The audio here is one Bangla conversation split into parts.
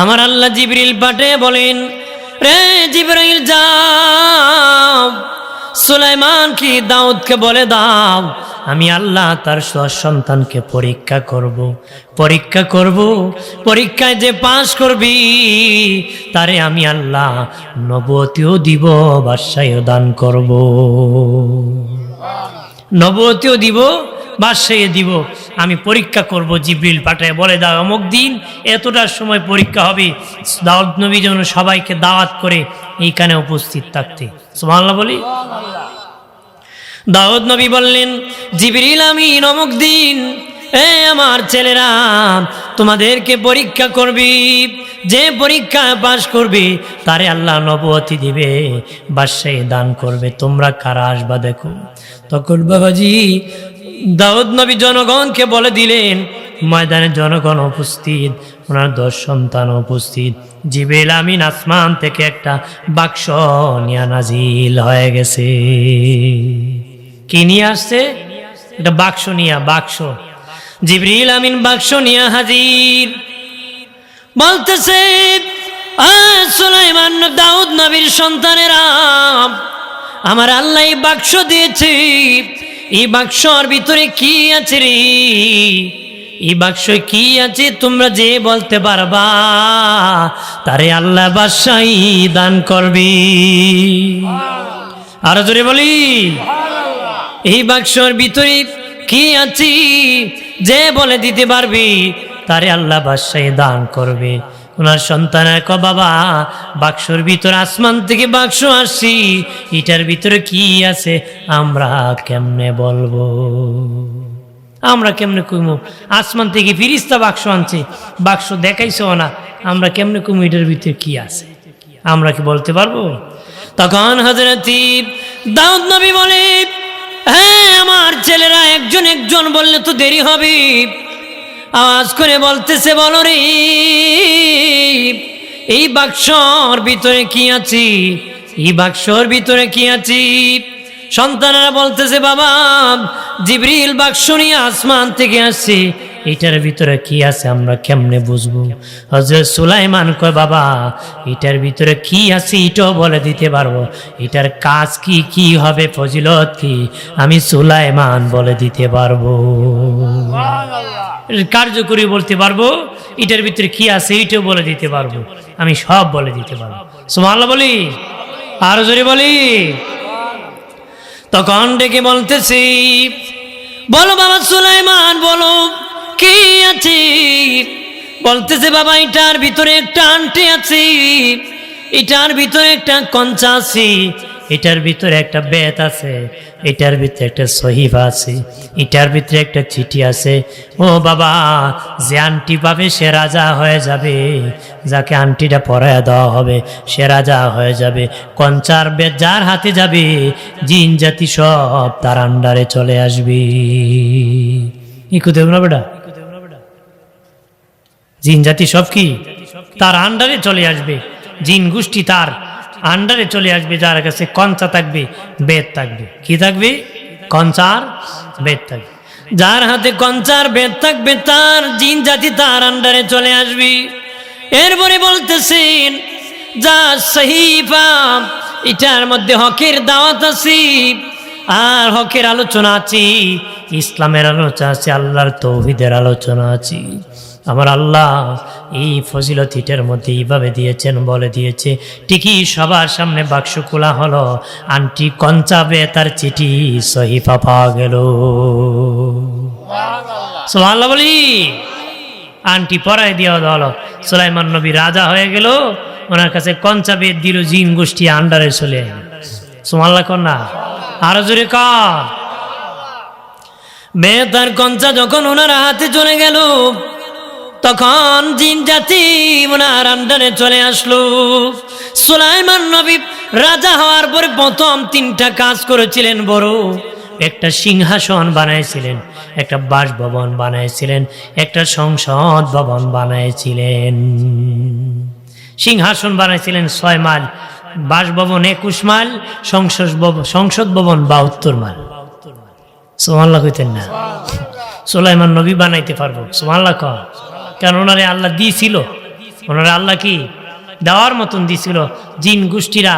আমার আল্লাহ জিবরিল পাঠে বলেন, রে জিবরাইল যাও। সুলাইমান কি দাউদকে বলে দাও, আমি আল্লাহ তার সন্তানকে পরীক্ষা করব। পরীক্ষা করব, পরীক্ষায় যে পাশ করবি, তারে আমি আল্লাহ নবতীও দিব, বাদশাহীও দান করব। নবতীও দিব বাদশাহী দিব, আমি পরীক্ষা করব জিব্রিল পাঠায়। বলে, দাও, অমুক দিন এতটার সময় পরীক্ষা হবে দাওয়াত নবী যেন সবাইকে দাওয়াত করে এইখানে উপস্থিত থাকতে। সুবহানাল্লাহ বলি। দাউদ নবী বললেন, জিবরিল আমি অমুক দিন, এ আমার ছেলেরা, তোমাদেরকে পরীক্ষা করবি, যে পরীক্ষা পাশ করবে, তারে আল্লাহ নবতী দিবে বাদশাহী দান করবে। তোমরা কারা আসবা দেখো? তখন বাবাজি দাউদ নবী জনগণকে বলে দিলেন ময়দানে জনগণ উপস্থিত ওনার দশ সন্তান উপস্থিত। জিবেল আমিন আসমান থেকে একটা বাক্স নিয়া নাজিল হয়ে গেছে। কি নিয়ে আসছে? এটা বাক্স নিয়া বাক্স। জিবরিল আমিন বাক্স নিয়া হাজির। বলতেছে "আহ, সুলাইমান দাউদ নবীর সন্তানেরা আমার আল্লাহ বাক্স দিয়েছে। এই বাক্সর ভিতরে কি আছে রে? এই বাক্স কি আছে তোমরা যে বলতে পারবা? তারে আল্লাহ বাদশাহী দান করবি। আরও জোরে বলি। এই বাক্সর ভিতরে কি আছে যে বলে দিতে পারবি? তারে আল্লাহ বাদশাহী দান করবে। ওনার সন্তানের ক বাবা, বাক্সর ভিতরে আসমান থেকে বাক্স আসছি এটার ভিতরে কি আছে, আমরা কেমনে বলব? আমরা কেমনে কুমু আসমান থেকে ফিরিস্তা বাক্স আনছে, বাক্স দেখাইছো না, আমরা কেমনে কুমু এটার ভিতরে কি আছে? আমরা কি বলতে পারব? তখন হজরতি দাউদ নবী বলে হ্যাঁ আমার ছেলেরা একজন একজন বললে তো দেরি হবে। আওয়াজ করে বলতেছে, বলো রে, এই বাক্সর ভিতরে কি আছি? এই বাক্সর ভিতরে কি আছি? সন্তানরা বলতেছে, বাবা, জিবরিল বাক্স নিয়ে আসমান থেকে আসছে, এটার ভিতরে কি আছে আমরা কেমনে বুঝব? হজরত সুলাইমান কয়, বাবা, এটার ভিতরে কি আছে এটাও বলে দিতে পারব। এটার কাজ কি কি হবে, ফজিলত কি, আমি সুলাইমান বলে দিতে পারব। কার্যকরী বলতে পারব, এটার ভিতরে কি আছে এটাও বলে দিতে পারব। আমি সব বলে দিতে পারব। সুমাল্লা বলি? আরও জোরে বলি? তখন ডেকে বলতেছি, বলো বাবা সুলাইমান, বলো, কি আছে? বলতেছে, বাবা, এটার ভিতরে একটা আন্টি আছে, এটার ভিতরে একটা কঞ্চা আছে এটার ভিতরে একটা বেত আছে, এটার ভিতরে একটা সহিফা আছে, এটার ভিতরে একটা চিঠি আছে। ও বাবা, যে আন্টি পাবে সে রাজা হয়ে যাবে, যাকে আন্টিটা পরায় দেওয়া হবে, সে রাজা হয়ে যাবে। কঞ্চার বেত যার হাতে যাবে, জিন জাতি সব তার আন্ডারে চলে আসবে। ইকু দেব না বেটা? জিন জাতি সব কি? তার আন্ডারে চলে আসবে। জিন গোষ্ঠী তার। আন্ডারে চলে আসবে, যার কাছে কঞ্চা থাকবে বেদ থাকবে। কি থাকবে? কঞ্চার বেদ থাকবে। যার হাতে কঞ্চার বেদ থাকবে, তার জিন জাতি তার আন্ডারে চলে আসবে। এরপরে বলতেছেন, যা সহিফা, এটার মধ্যে হকের দাওয়াত আছে। আর হকের আলোচনা আছে, ইসলামের আলোচনা আছে, আল্লাহর তৌহিদের আলোচনা আছে। আমার আল্লাহ এই ফজিলতিটার মধ্যে এইভাবে দিয়েছেন বলে দিয়েছে ঠিকই সবার সামনে বাক্স খোলা হলো আন্টি কঞ্চাবে তার চিঠি সহিফা পাওয়া গেল। সোহাল্লা বলি। আন্টি পরায় দেওয়া হলো। সুলাইমান নবী রাজা হয়ে গেল ওনার কাছে কঞ্চাবে দিল জিন গোষ্ঠী আন্ডারে চলে সোমাল্লা কন্যা আরও জোরে কর। তার কঞ্চা যখন ওনার হাতে চলে গেল তখন জিন জাতি ওনার আন্ডারে চলে আসলো। সুলাইমান নবী রাজা হওয়ার পরে প্রথম তিনটা কাজ করেছিলেন বড়। একটা সিংহাসন বানাইছিলেন, একটা বাসভবন বানাইছিলেন, একটা সংসদ ভবন বানাইছিলেন। সিংহাসন বানাইছিলেন ছয় মাইল বাসভবন একুশ মাইল সংসদ সংসদ ভবন বাহাত্তর মাইল সোমাল্লা কইতেন না। সোলাইমান নবী বানাইতে পারব সোমাল্লা কর কারণ ওনারে আল্লাহ দিয়েছিল। ওনারা আল্লাহ কি? দেওয়ার মতন দিছিল জিন গোষ্ঠীরা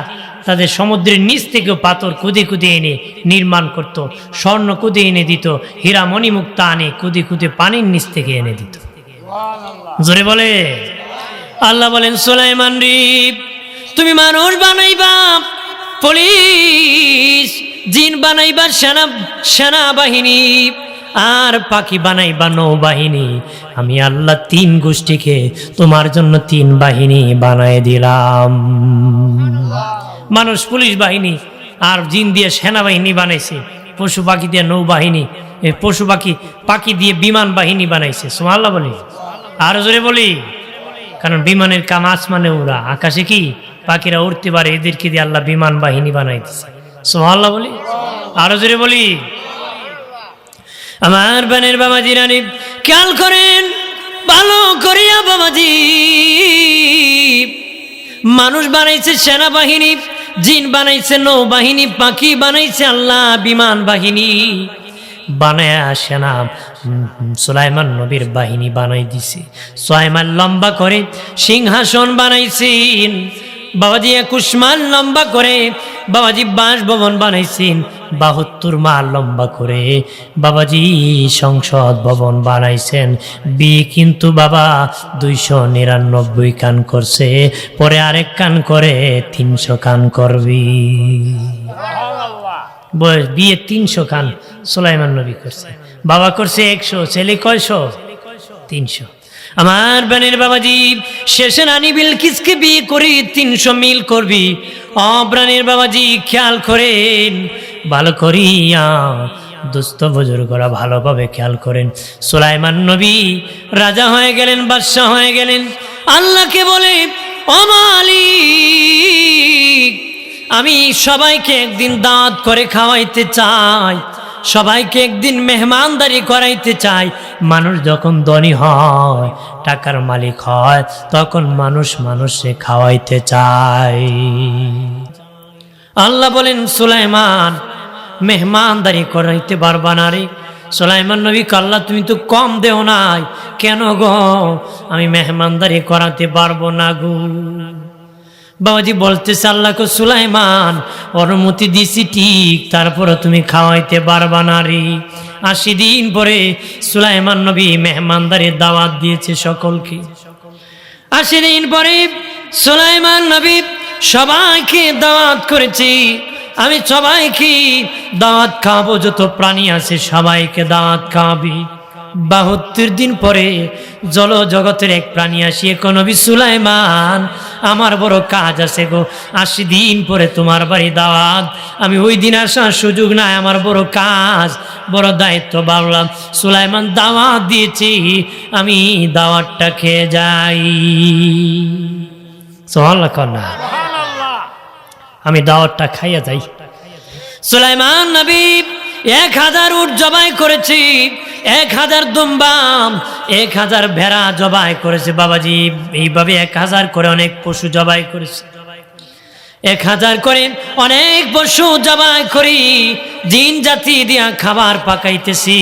তাদের সমুদ্রের নিচ থেকেও পাথর কুদে কুদে এনে নির্মাণ করত। স্বর্ণ কুদে এনে দিত, হীরা মণিমুক্তা আনে কুদে কুদে পানির নিচ থেকে এনে দিত। জোরে বলে। আল্লাহ বলেন, সোলাইমান রিপ তুমি মানুষ বানাইবা, পুলিশ, জিন বানাইবা, সেনা, সেনাবাহিনী, আর পাখি বানাইবা নৌবাহিনী আমি আল্লাহ তিন গোষ্ঠীকে তোমার জন্য তিন বাহিনী বানাই দিলাম। মানুষ, পুলিশ বাহিনী আর জিন দিয়ে সেনাবাহিনী বানাইছে, পশু পাখি দিয়ে নৌবাহিনী পশু পাখি পাখি দিয়ে বিমান বাহিনী বানাইছে সোমাল্লা বলি। আর জোরে বলি, কারণ বিমানের কাম আসমানে ওরা আকাশে কি? পাখিরা উঠতে পারে, এদেরকে দিয়ে আল্লাহ বিমান বাহিনী বানাইতেছে সোমাল্লা বলি। আরও জোরে বলি আমার বানের বাবাজি রানী, খেয়াল করেন, ভালো করিয়া বাবাজি। মানুষ বানাইছে সেনাবাহিনী, জিন বানাইছে নৌবাহিনী, পাখি বানাইছে আল্লাহ বিমান বাহিনী। বানায় সেনা সুলাইমান নবীর বাহিনী বানাই দিছে। সুলাইমান লম্বা করে সিংহাসন বানাইছেন। বাবাজি একুশ মাল লম্বা করে বাবাজি বাসভবন বানাইছেন। বাহাত্তর মাল লম্বা করে। বাবাজি সংসদ ভবন বানাইছেন। বিয়ে কিন্তু বাবা দুইশো নিরানব্বই কান করছে। পরে আরেক কান করে তিনশো কান করবি। বয়স বিয়ে তিনশো খান সোলাইমান নবী করছে। বাবা করছে একশো, ছেলে কয়শো? তিনশো। আমার বানের বাবাজি, শেষে রানী বিলকিসকে বিয়ে করি তিনশো মিল করবি। অপ্রাণের বাবাজি, খেয়াল করেন ভালো করিয়া, দুস্থ বুজুর্গরা ভালোভাবে খেয়াল করেন। সুলাইমান নবী রাজা হয়ে গেলেন, বাদশাহ হয়ে গেলেন। আল্লাহকে বলে অমালিক আমি সবাইকে একদিন দাঁত করে খাওয়াইতে চাই, সবাইকে একদিন মেহমানদারি করাইতে চাই। মানুষ যখন ধনী হয়, টাকার মালিক হয়, তখন মানুষ মানুষে খাওয়াইতে চায়। আল্লাহ বলেন, সুলাইমান মেহমানদারি করাইতে পারবা না রে। সুলাইমান নবী কাল্লা তুমি তো কম দেও নাই। কেন গো? আমি মেহমানদারি করাতে পারব না গো। বাবাজি বলতেছে আল্লাহকে, সুলাইমান, অনুমতি দিছি ঠিক তারপরে তুমি খাওয়াইতে পারবা না রে। আশি দিন পরে সুলাইমান নবী মেহমানদারির দাওয়াত দিয়েছে সকলকে। আশি দিন পরে সুলাইমান নবী সবাইকে দাওয়াত করেছি। আমি সবাইকে দাওয়াত খাব যত প্রাণী আছে সবাইকে দাওয়াত খাওয়াবি বাহাত্তর দিন পরে জল জগতের এক প্রাণী আসিয়ে নবী সুলাইমান আমার বড় কাজ আছে গো আশি দিন পরে তোমার বাড়ি দাওয়াত। আমি ওই দিন আসার সুযোগ নাই আমার বড় কাজ বড় দায়িত্ব বাড়লাম। সুলাইমান দাওয়াত দিয়েছি আমি দাওয়াতটা খেয়ে যাই। সোহান না। আমি দাওয়াতটা খাইয়া যাই। সুলাইমান নবী, এক হাজার উট জবাই করেছি, এক হাজার দুম্বাম, এক হাজার ভেড়া জবাই করেছে বাবাজি। এইভাবে এক হাজার করে অনেক পশু জবাই করেছে। এক হাজার করে অনেক পশু জবাই করি, জিন জাতি দিয়া খাবার পাকাইতেছি।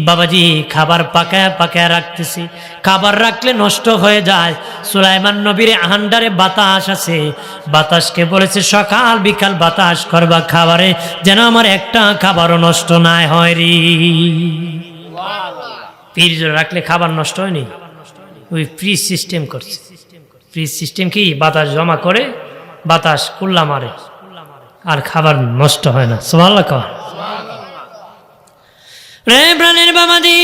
বাবাজি, খাবার পাকায় পাকায় রাখতেছি। খাবার রাখলে নষ্ট হয়ে যায়। সুলাইমান নবীর আহান্ডারে বাতাস আছে। বাতাসকে বলেছে, সকাল বিকাল বাতাস করবা খাবারে, যেন আমার একটা খাবারও নষ্ট না হয় রে। ফ্রিজ রাখলে খাবার নষ্ট হয়নি? ওই ফ্রিজ সিস্টেম করছে। ফ্রিজ সিস্টেম কি? বাতাস জমা করে, বাতাস কুল্লা মারে। আর খাবার নষ্ট হয় না। সোমাল্লা কর রে প্রাণের বাবাজি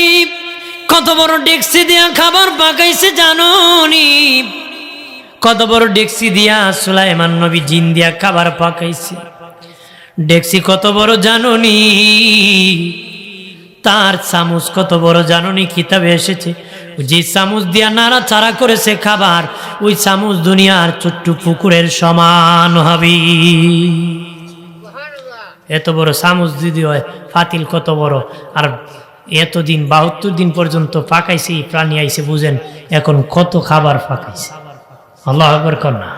কত বড় ডেক্সি দিয়া খাবার পাকাইছে জাননি কত বড় ডেক্সি দিয়া সুলাইমান নবী জিন দিয়া খাবার পাকাইছে। ডেক্সি কত বড় জাননি তার চামচ কত বড় জাননি কিতাবে এসেছে। যে চামচ দিয়া নাড়া চারা করেছে খাবার, ওই চামচ দুনিয়ার ছোট্ট পুকুরের সমান হবে। এত বড় চামচ যদি হয় ফাতিল কত বড় আর এতদিন বাহাত্তর দিন পর্যন্ত পাকাইছে এই প্রাণী আইছে বুঝেন এখন কত খাবার পাকাইছে আল্লাহ আকবর না।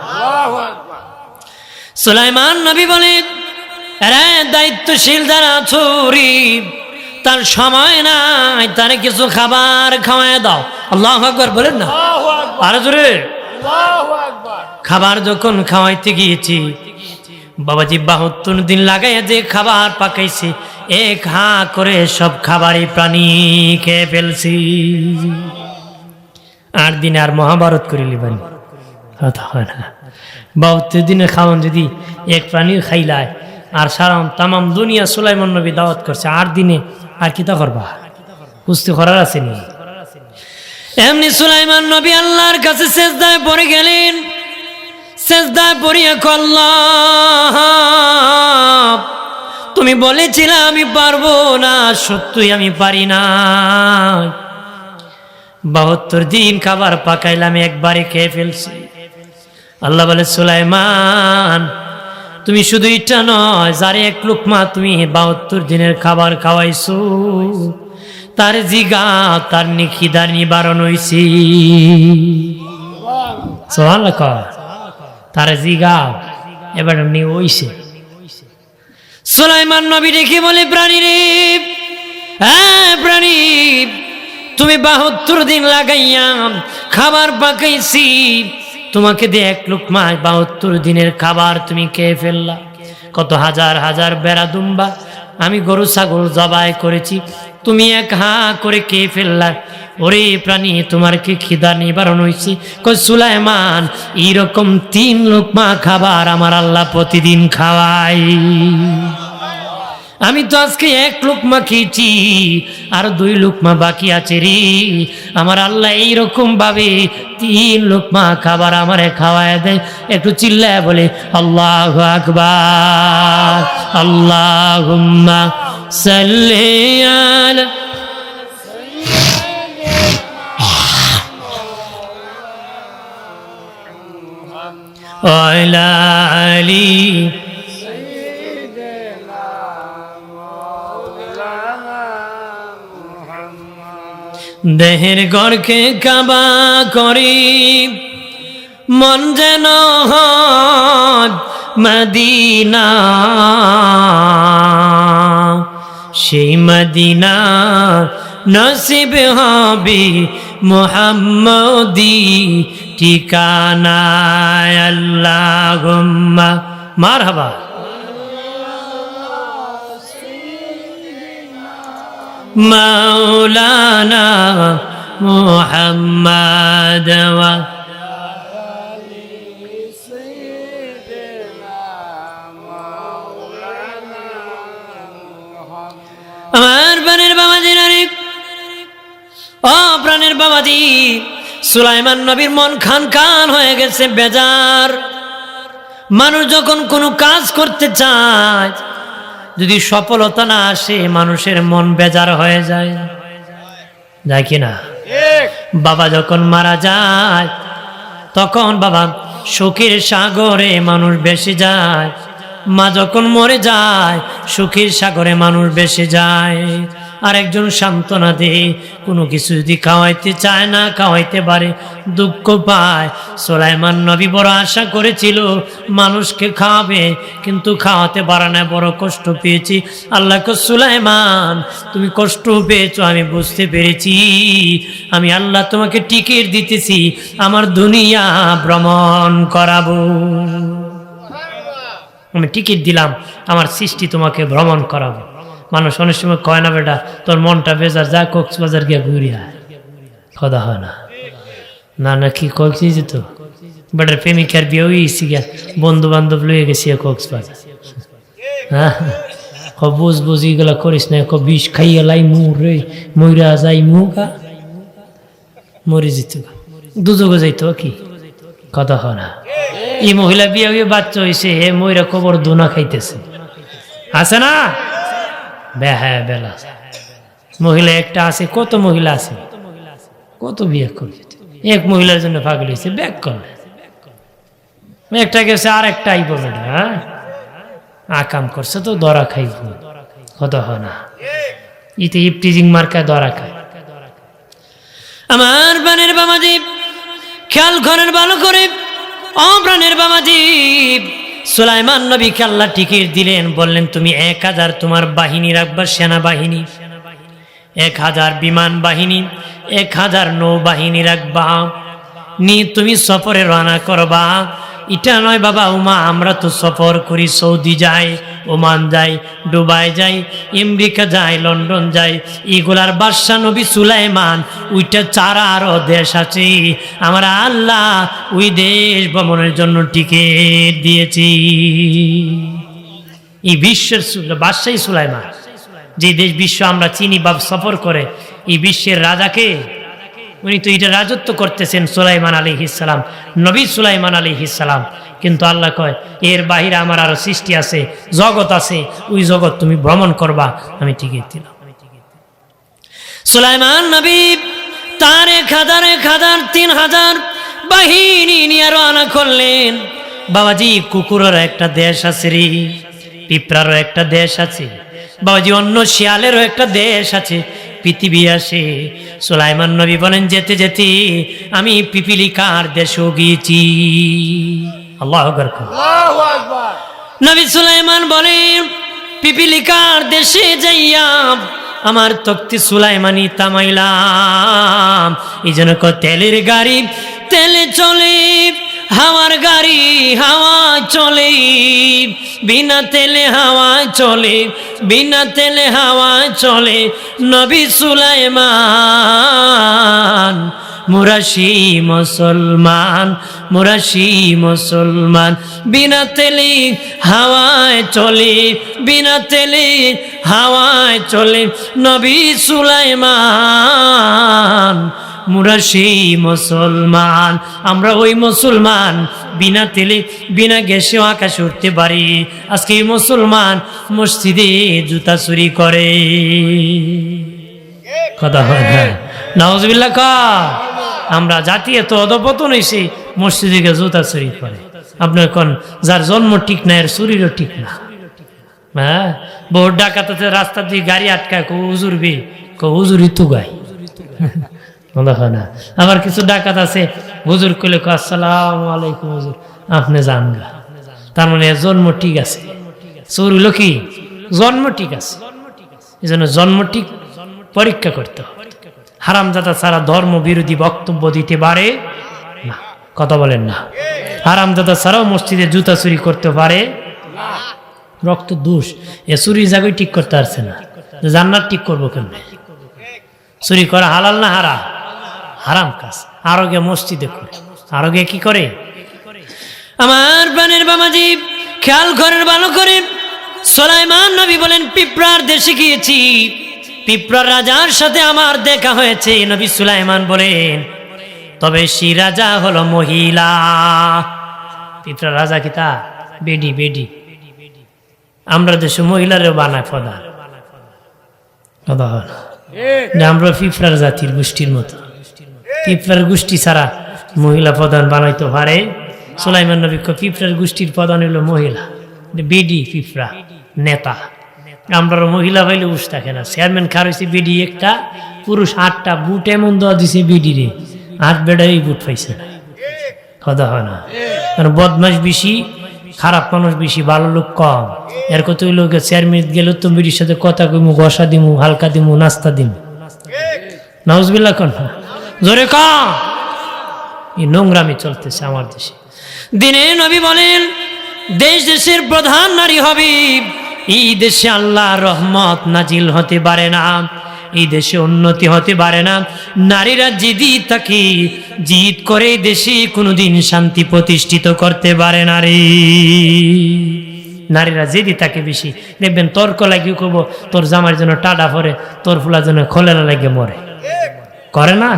সুলাইমান নবী বলেন দায়িত্বশীল যারা ছুরি তার সময় নাই তারে কিছু খাবার খাওয়ায় দাও। আল্লাহ আকবর বলেন না? আরে জোরে। খাবার যখন খাওয়াইতে গিয়েছি বাবাজি বাহাত্তর দিন লাগাইয়া যে খাবার পাকাইছে, এক হা করে সব খাবারই প্রাণী খেয়ে ফেলছি। আট দিনে আর মহাভারত করে লিবেন কথা বাহাত্তর দিনে খাওয়ান যদি এক প্রাণী খাইলায়, আর সারাম তামাম দুনিয়া সুলাইমন নবী দাওয়াত করছে, আট দিনে আর কিতা করবা? কুস্তি করার আছে নি? এমনি সুলাইমান নবী আল্লাহর কাছে শেষদায় পড়ে গেলেন। শেষদায় পড়িয়া কল্লাহ তুমি বলেছিলে আমি পারব না, সত্যই আমি পারি না। বাহাত্তর দিন খাবার পাকাইলাম, একবারে খেয়ে ফেলছি। আল্লাহ বলে, সুলাইমান, তুমি শুধু এটা নয়, যারে এক লুকমা তুমি বাহাত্তর দিনের খাবার খাওয়াইছো, তার জিগা, তার নিখিদার নিবারণ হইছি। সোহান কর তার জিগা এবার এমনি ওইছে সুলাইমান নবী দেখি বলে, প্রাণী রে হ্যাঁ প্রাণী, তুমি বাহাত্তর দিন লাগাইয়া খাবার পাকাইছি। তোমাকে দিয়ে এক লোকমায়, বাহাত্তর দিনের খাবার তুমি খেয়ে ফেললা। কত হাজার হাজার বেড়া দুম্বা আমি গরু, ছাগল জবাই করেছি। তুমি এক হা করে খেয়ে ফেললা। ওরে প্রাণী, তোমার কি খিদা নিবারণ হয়েছে সুলাইমান, এইরকম তিন লোকমা খাবার আমার আল্লাহ প্রতিদিন খাওয়াই আমি তো আজকে এক লোকমা খেয়েছি, আর দুই লোকমা বাকি আছে রে। আমার আল্লাহ এইরকম ভাবে তিন লোকমা খাবার আমারে খাওয়ায় দেয়। একটু চিল্লায় বলে, আল্লাহ আকবার আল্লাহ সাল্লি وعلى علي দেহের গড়কে কাবা করি মন যেন হয় মদিনা সেই মদিনা নসিব হবি মোহাম্মদি ঠিকানায় আল্লাহ মার হাবা মৌলানা মোহাম্মদ আমার প্রাণের বাবাজি নারী অ প্রাণের বাবাজি সুলাইমান নবীর মন খান খান হয়ে গেছে বেজার। মানুষ যখন কোনো কাজ করতে চায় যদি সফলতা না আসে মানুষের মন বেজার হয়ে যায়। যায় কি না? বাবা যখন মারা যায় তখন বাবা সুখের সাগরে মানুষ বেশি যায়। মা যখন মরে যায় সুখের সাগরে মানুষ বেশি যায়। আর একজন সান্ত্বনা দে কোনো কিছু যদি খাওয়াইতে চায় না খাওয়াইতে পারে দুঃখ পায়। সোলাইমান নবী বড় আশা করেছিল মানুষকে খাওয়াবে কিন্তু খাওয়াতে পারে না বড় কষ্ট পেয়েছি। আল্লাহকে সুলাইমান তুমি কষ্ট পেয়েছ আমি বুঝতে পেরেছি। আমি আল্লাহ তোমাকে টিকিট দিতেছি আমার দুনিয়া ভ্রমণ করাবো। আমি টিকিট দিলাম আমার সৃষ্টি তোমাকে ভ্রমণ করাবো। মানুষ অনেক সময় কয় না, বেটা, তোর মনটা বেজার, যা কক্সবাজার গিয়ে ঘুরি আয়। কথা হয় না। না না, কি কক্সি যেত বেটার প্রেমিকার বিয়ে হয়েছি গিয়া বন্ধু বান্ধব লয়ে গেছি কক্সবাজার। হ্যাঁ? বুঝ বুঝ এগুলা করিস না বিষ খাইয়া লাই মুর রে, মইরা যাই মুগা মরি যেত দুযোগে যাইতো কি? কথা হয় না। এই মহিলা বিয়ে হয়ে বাচ্চা হয়েছে হে ময়রা কবর দোনা খাইতেছে। আছে না? বেহা বেলা মহিলা একটা আছে, কত মহিলা আছে? কত বিয়ে করবে? এক মহিলার জন্য পাগল হয়েছে, ব্যাগ করবে একটা গেছে আর একটা আইব হ্যাঁ? আকাম করছে তো, দরা খাইব। কত হয় না। ইতে ইপটিজিং মার্কায় দরা খায়। আমার বানের বামাজি খেয়াল করেন ভালো করে অপ্রাণের বাবাজি সুলাইমান নবীকে আল্লাহ টিকিট দিলেন, বললেন, তুমি এক হাজার তোমার বাহিনী রাখবা, সেনাবাহিনী। এক হাজার বিমান বাহিনী, এক হাজার নৌবাহিনী রাখবা। নি, তুমি সফরে রওনা করবা। এটা নয়, বাবা, উমা, আমরা তো সফর করি সৌদি যাই ওমান যাই, দুবাই যাই, আমেরিকা যাই, লন্ডন যাই, এগুলার বাদশা নবী সুলাইমান, ওইটা চারা আরও দেশ আছে। আমরা আল্লাহ ওই দেশ ভ্রমণের জন্য টিকিট দিয়েছি। এই বিশ্বের বাদশাহী সুলাইমান, যে দেশ বিশ্ব আমরা চিনি বা সফর করে, এই বিশ্বের রাজাকে উনি তো এটা রাজত্ব করতেছেন সুলাইমান আলী ইসালাম নবী সুলাইমান আলী ইসালাম কিন্তু আল্লাহ কয়, এর বাহিরে আমার আরও সৃষ্টি আছে, জগৎ আছে, ওই জগৎ তুমি ভ্রমণ করবা। আমি টিকিয়ে দিলাম সুলাইমান নবী তিন হাজার বাহিনী নিয়ে রওনা করলেন। বাবাজি কুকুরের একটা দেশ আছে রে, পিঁপড়ারও একটা দেশ আছে। বাবাজি, অন্য শিয়ালেরও একটা দেশ আছে। পৃথিবী আসে। সুলাইমান নবী বলেন যেতে যেতে আমি পিপিলিকার দেশেও গিয়েছি। আল্লাহ। নবী সুলাইমান বলেন পিপিলিকার দেশে যাইয়া আমার তক্তি সুলাইমানি তামাইলাম এই জন্য তেলের গাড়ি তেলে চলে হাওয়ার গাড়ি হাওয়া চলে, বিনা তেলে হাওয়া চলে, বিনা তেলে হাওয়া চলে। নবী সুলাইমান, মুরাশি মুসলমান মুরাশি মুসলমান। বিনা তেলে হাওয়ায় চলে, বিনা তেলে হাওয়ায় চলে। নবী সুলাইমান মুরাশি মুসলমান। আমরা ওই মুসলমান, বিনা তেলে, বিনা গ্যাসেও আকাশে উঠতে পারি। আজকে মুসলমান মসজিদে জুতা চুরি করে। কথা হয় না। নওয়াজবিল্লা আমরা জাতি এত অধপতন হয়েছি মসজিদে গিয়ে জুতা চুরি করে। আপনার কোন, যার জন্ম ঠিক না, এর চুরিরও ঠিক না। হ্যাঁ? বহু ডাকাতে রাস্তা দিয়ে গাড়ি আটকায় কো হুজুর বি কো হুজুরই তু গাই। মনে হয় না। আবার কিছু ডাকাত আছে, হুজুর কইলে আসসালাম আলাইকুম হুজুর, আপনি যান গা। তার মানে জন্ম ঠিক আছে। চোর হইল কি? জন্ম ঠিক আছে। এই জন্য জন্ম ঠিক পরীক্ষা করতে হবে। হারামজাদা ছাড়া ধর্ম বিরোধী বক্তব্য দিতে পারে না। কথা বলেন না। হারামজাদা ছাড়াও মসজিদে জুতা চুরি করতে পারে রক্ত দোষ, এ চুরির জায়গায় ঠিক করতে পারছে না। জান্নাত ঠিক করব কেমনে? চুরি করা হালাল না হারা হারাম কাজ। আরও গে মসজিদে করে। আরও গে কি করে? আমার প্রাণের বাবাজি খেয়াল করেন ভালো করে। সোলাইমান নবী বলেন পিঁপড়ার দেশে গিয়েছি। পিঁপড়ার রাজার সাথে আমার দেখা হয়েছে নবী সুলাইমান বলেন। তবে সে রাজা হলো মহিলা। পিঁপড়ার রাজা কি তা বেডি বেডি। আমরা দেশে মহিলারও বানায় ফদা আমরা পিঁপড়ার জাতির গোষ্ঠীর মতো। পিঁপড়ার গোষ্ঠী ছাড়া মহিলা প্রধান বানাইতে পারে। সোলাইমান নবী কয়, পিঁপড়ার গোষ্ঠীর প্রধান হলো মহিলা। বিডি পিঁপড়া নেতা। আমরা মহিলা পাইলে উস থাকে না। চেয়ারম্যান খার হয়েছে বিডি একটা পুরুষ আটটা বুট এমন দেওয়া দিছে বিডি রে। আট বেড়াই বুট পাইছে না। কথা হয় না। কারণ বদমাস বেশি খারাপ মানুষ বেশি ভালো লোক কম। এর কত লোক চেয়ারম্যান গেল তো বিডির সাথে কথা কইমু ঘষা দিমু হালকা দিমু নাস্তা দিমু। নাউজবিল্লা কন। জোরে কম এই নোংরামি চলতেছে আমার দেশে। দিনে নবী বলেন, দেশ দেশের প্রধান নারী হবে এই দেশে আল্লাহ রহমত নাজিল হতে পারে না, এই দেশে উন্নতি হতে পারে না। নারীরা জিদি তাকে জিদ করে দেশে কোনোদিন শান্তি প্রতিষ্ঠিত করতে পারে না রে। নারীরা যেদি তাকে বেশি। দেখবেন তর্ক লাগিয়ে করব? তোর জামার জন্য টাডা পরে, তোর ফুলার জন্য খোলেরা লাগে মরে। করে না?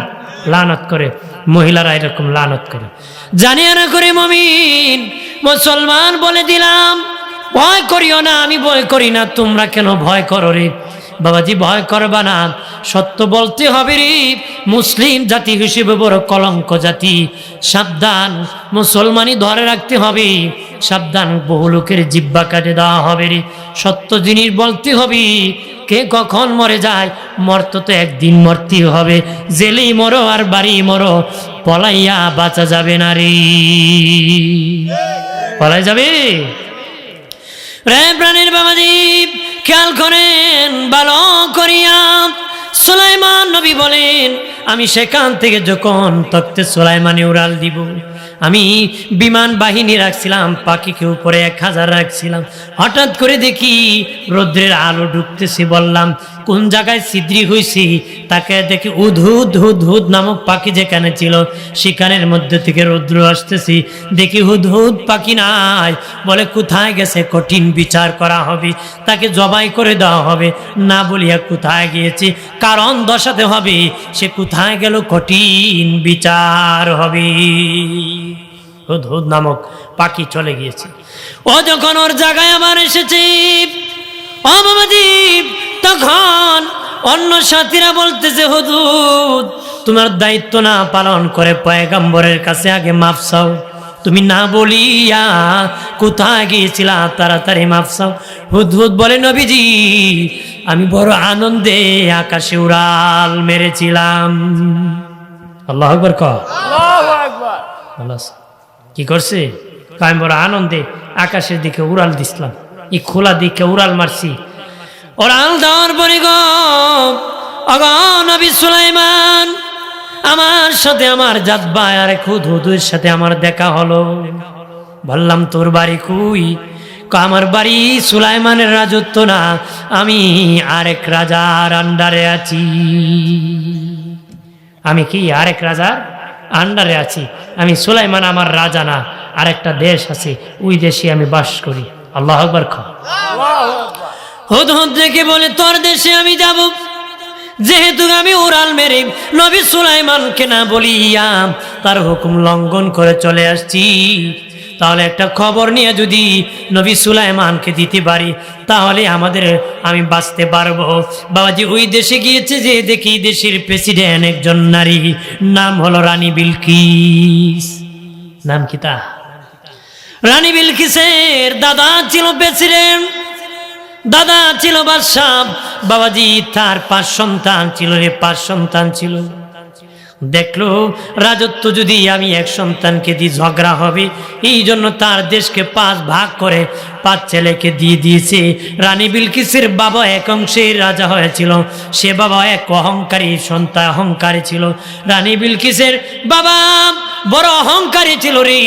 লানত করে, মহিলারা এরকম লানত করে। জানিয়া না করে মমিন, মুসলমান বলে দিলাম, ভয় করিও না, আমি ভয় করি না, তোমরা কেন ভয় করো রে? বাবাজি, ভয় করবা না। সত্য বলতে হবে রে, মুসলিম জাতি হিসেবে বড় কলঙ্ক জাতি। সাবধান, মুসলমানই ধরে রাখতে হবে। সাবধান, বহু লোকের জিব্বা কাটে দেওয়া হবে রে। সত্য জিনিস বলতে হবে, কে কখন মরে যায়, মরতে তো একদিন মরতে হবে। জেলেই মরো আর বাড়ি মরো, পলাইয়া বাঁচা যাবে না রে। পলাই যাবে? রে প্রাণের বাবাজি খেয়াল করেন, ভালো করিয়া সুলাইমান নবী বলেন, আমি সেখান থেকে যখন তখন সুলাইমানে উড়াল দিব। আমি বিমান বাহিনী রাখছিলাম, পাখিকে উপরে এক হাজার রাখছিলাম। হঠাৎ করে দেখি রৌদ্রের আলো ঢুকতেছে বললাম, কোন জায়গায় সিদ্রি হয়েছি তাকে দেখি উধুদ হুদ হুদ নামক পাখি যেখানে ছিল, সেখানের মধ্যে থেকে রৌদ্র আসতেছি। দেখি হুদ হুদ পাখি নাই, বলে কোথায় গেছে? কঠিন বিচার করা হবে, তাকে জবাই করে দেওয়া হবে। না বলিয়া কোথায় গিয়েছে? কারণ দশাতে হবে? সে কোথায় গেল? কঠিন বিচার হবে। হুদ নামক পাখি চলে গিয়েছে। ও যখন ওর জায়গায় আবার এসেছে তখন অন্য সাথীরা বলতেছে হুদুদ তোমার দায়িত্ব না পালন করে পয়গাম্বরের কাছে আগে মাপ চাও। তুমি না বলিয়া কোথায় গিয়েছিলা? তাড়াতাড়ি মাপ চাও। হুদহুদ বলে নবীজি আমি বড় আনন্দে আকাশে উড়াল মেরেছিলাম। আল্লাহ আকবর ক। করছে? আমি বড় আনন্দে আকাশের দিকে উড়াল দিছিলাম। এই খোলা দিকে উড়াল মারছি। উড়াল দেওয়ার পরে গো নবী সুলাইমান আমার সাথে আমার জাত ভাই আর খুদ হুদুর সাথে আমার দেখা হলো। বললাম তোর বাড়ি কুই? আমার বাড়ি সুলাইমানের রাজত্ব না, আমি আরেক রাজার আন্ডারে আছি। আমি কি আরেক রাজার আন্ডারে আছি? আমি সুলাইমান আমার রাজা না, আরেকটা দেশ আছে, ওই দেশে আমি বাস করি। আল্লাহ আকবর খ হুদ হুদ দেখে বলে, তোর দেশে আমি যাব? যেহেতু আমি উড়াল মেরে নবী সুলাইমানকে না বলিয়া তার হুকুম লঙ্ঘন করে চলে আসছি তাহলে একটা খবর নিয়ে যদি নবী সুলাইমানকে দিতে পারি, তাহলে আমাদের আমি বাঁচতে পারব। বাবাজি ওই দেশে গিয়েছে যে দেখি দেশের প্রেসিডেন্ট একজন নারী, নাম হলো রানী বিলকিস। নাম কি তা? রানী বিলকিসের দাদা ছিল প্রেসিডেন্ট, দাদা ছিল বাদশাহ। বাবাজি তার পাঁচ সন্তান ছিল রে পাঁচ সন্তান ছিল। দেখল, রাজত্ব যদি আমি এক সন্তানকে দিই ঝগড়া হবে, এই জন্য তার দেশকে পাঁচ ভাগ করে পাঁচ ছেলেকে দিয়ে দিয়েছে। রানী বিলকিসের বাবা এক অংশের রাজা হয়েছিল, সে বাবা এক অহংকারী সন্তান, অহংকারী ছিল। রানী বিলকিসের বাবা বড় অহংকারী ছিল রে।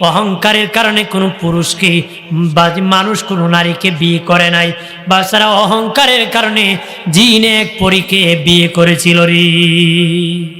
অহংকারের কারণে কোনো পুরুষকে বা মানুষ কোনো নারীকে বিয়ে করে নাই। বা সারা অহংকারের কারণে জিন এক পরীকে বিয়ে করেছিল রে।